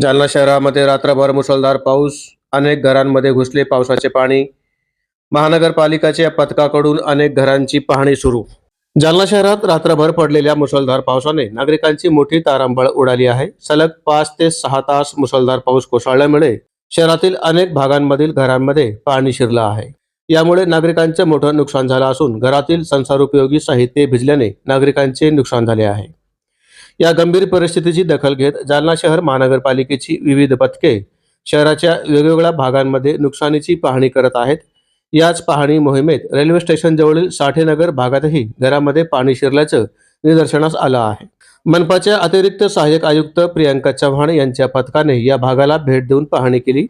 जालना शहरामध्ये रात्रभर मुसळधार पाऊस अनेक घरांमध्ये घुसले पावसाचे पाणी. महानगरपालिकाच्या पथकाकडून अनेक घरांची पाहणी सुरू. जालना शहरात रात्रभर पडलेल्या मुसळधार पावसाने नागरिकांची मोठी तारांबळ उडाली आहे. सलग पाच ते सहा तास मुसळधार पाऊस कोसळल्यामुळे शहरातील अनेक भागांमधील घरांमध्ये पाणी शिरलं आहे. यामुळे नागरिकांचे मोठं नुकसान झालं असून घरातील संसारोपयोगी साहित्य भिजल्याने नागरिकांचे नुकसान झाले आहे. या गंभीर परिस्थितीची दखल घेत जालना शहर महानगरपालिकेची विविध पथके शहराच्या वेगवेगळ्या भागांमध्ये नुकसानीची पाहणी करत आहेत. याच पाहणी मोहिमेत रेल्वे स्टेशनजवळील साठेनगर भागातही घरामध्ये पाणी शिरल्याचं निदर्शनास आलं आहे. मनपाच्या अतिरिक्त सहाय्यक आयुक्त प्रियांका चव्हाण यांच्या पथकाने या भागाला भेट देऊन पाहणी केली.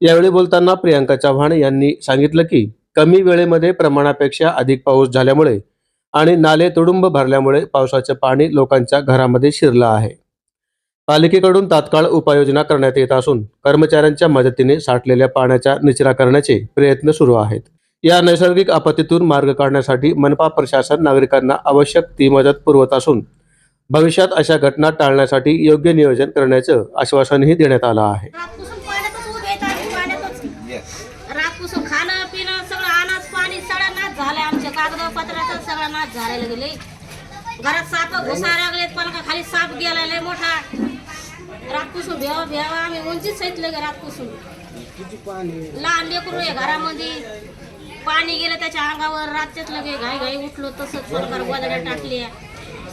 यावेळी बोलताना प्रियांका चव्हाण यांनी सांगितलं की कमी वेळेमध्ये प्रमाणापेक्षा अधिक पाऊस झाल्यामुळे आणि नाले तुडुंब भरल्यामुळे पावसाचे पाणी लोकांच्या घरामध्ये शिरलं आहे. पालिकेकडून तात्काळ उपाययोजना करण्यात येत असून कर्मचाऱ्यांच्या मदतीने साठलेल्या पाण्याचा निचरा करण्याचे प्रयत्न सुरू आहेत. या नैसर्गिक आपत्तीतून मार्ग काढण्यासाठी मनपा प्रशासन नागरिकांना आवश्यक ती मदत पुरवत असून भविष्यात अशा घटना टाळण्यासाठी योग्य नियोजन करण्याचं आश्वासनही देण्यात आलं आहे. रातपासून आमच्या कागदपत्राचा सगळा नाश झालेला गेले घरात साप घुसा लागलेत पण का खाली साप गेला लय मोठा. रातपासून भ्यावा भ्यावा आम्ही उंचीच सहित लगे रातपासून लहान लेकरू आहे घरामध्ये. पाणी गेलं त्याच्या अंगावर रातच्याच लगे घाई घाई उठलो तसंच सरकार गोदड्या टाकल्या.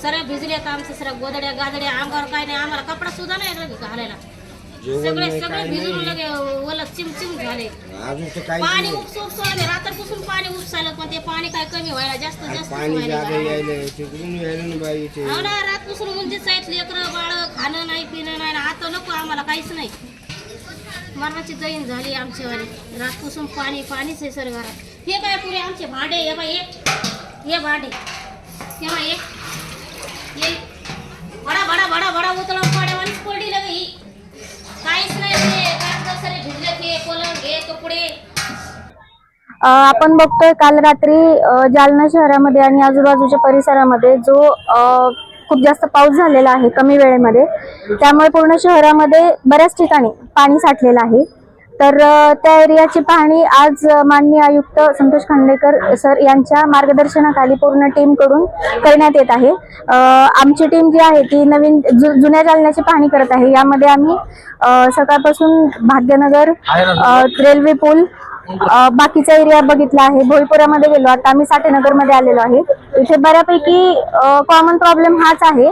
सगळ्या भिजल्यात आमचं सगळ्या गोदड्या गादड्या अंगावर काय नाही आम्हाला कपडा सुद्धा नाही घालायला. सगळे सगळे भिजून लगे चिमचिम झाले. अजून तर काही पाणी उपसू उपसू आले रात्रपासून पाणी उपसायला पण ते पाणी काय कमी व्हायला जास्त जास्त पाणी व्हायला जागा लागलं. यायले तिकडून यायला ना बाई इथे. हो ना रातपासून म्हणजे साईत लेकरं बाळ खाणं नाही पिणं नाही आता नको आम्हाला काहीच नाही. मरणाची जैन झाली आमच्यावाली रातपासून पाणी पाणीच आहे सर घरात. हे काय पुरे आमचे भांडे हे बाई हे हे भांडे. हे बाई हे हे. बडा बडा बडा बडा उतळा आपण बघतोय काल रात्री जालना शहरामध्ये आणि आजूबाजूच्या परिसरामध्ये जो खूप जास्त पाऊस झालेला आहे कमी वेळेमध्ये त्यामुळे पूर्ण शहरामध्ये बऱ्याच ठिकाणी पाणी साठलेलं आहे. तर त्या एरियाची पाहणी आज माननीय आयुक्त संतोष खांडेकर सर यांच्या मार्गदर्शनाखाली पूर्ण टीमकडून करण्यात येत आहे. आमची टीम जी आहे ती नवीन जु- जुन्या जालन्याची पाहणी करत आहे. यामध्ये आम्ही सकाळपासून भाग्यनगर रेल्वे पूल बाकीचा एरिया बघितला आहे. भोईपुरामध्ये गेलो आता. आम्ही साठेनगरमध्ये आलेलो आहे. इथे बऱ्यापैकी कॉमन प्रॉब्लेम हाच आहे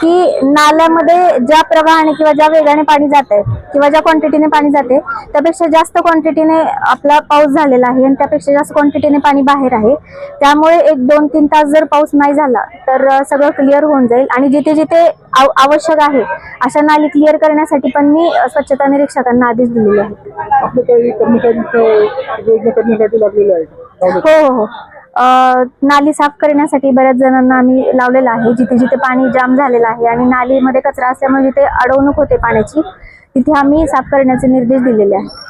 की नाल्यामध्ये ज्या प्रवाहाने किंवा ज्या वेगाने पाणी जात आहे किंवा ज्या क्वांटिटीने पाणी जाते त्यापेक्षा जास्त क्वांटिटीने आपला पाऊस झालेला आहे आणि त्यापेक्षा जास्त क्वांटिटीने पाणी बाहेर आहे. त्यामुळे एक दोन तीन तास जर पाऊस नाही झाला तर सगळं क्लिअर होऊन जाईल. आणि जिथे जिथे आव- आवश्यक आहे अशा नाली क्लिअर करण्यासाठी पण मी स्वच्छता निरीक्षकांना आदेश दिलेले आहेत. आपले काही कर्मचारी योजना करण्यासाठी लागलेले आहेत हो हो हो. नाली साफ करण्यासाठी बऱ्याच जणांना आम्ही लावलेलं आहे. जिथे जिथे पाणी जाम झालेलं आहे आणि नालीमध्ये कचरा असल्यामुळे जिथे अडवणूक होते पाण्याची तिथे आम्ही साफ करण्याचे निर्देश दिलेले आहेत.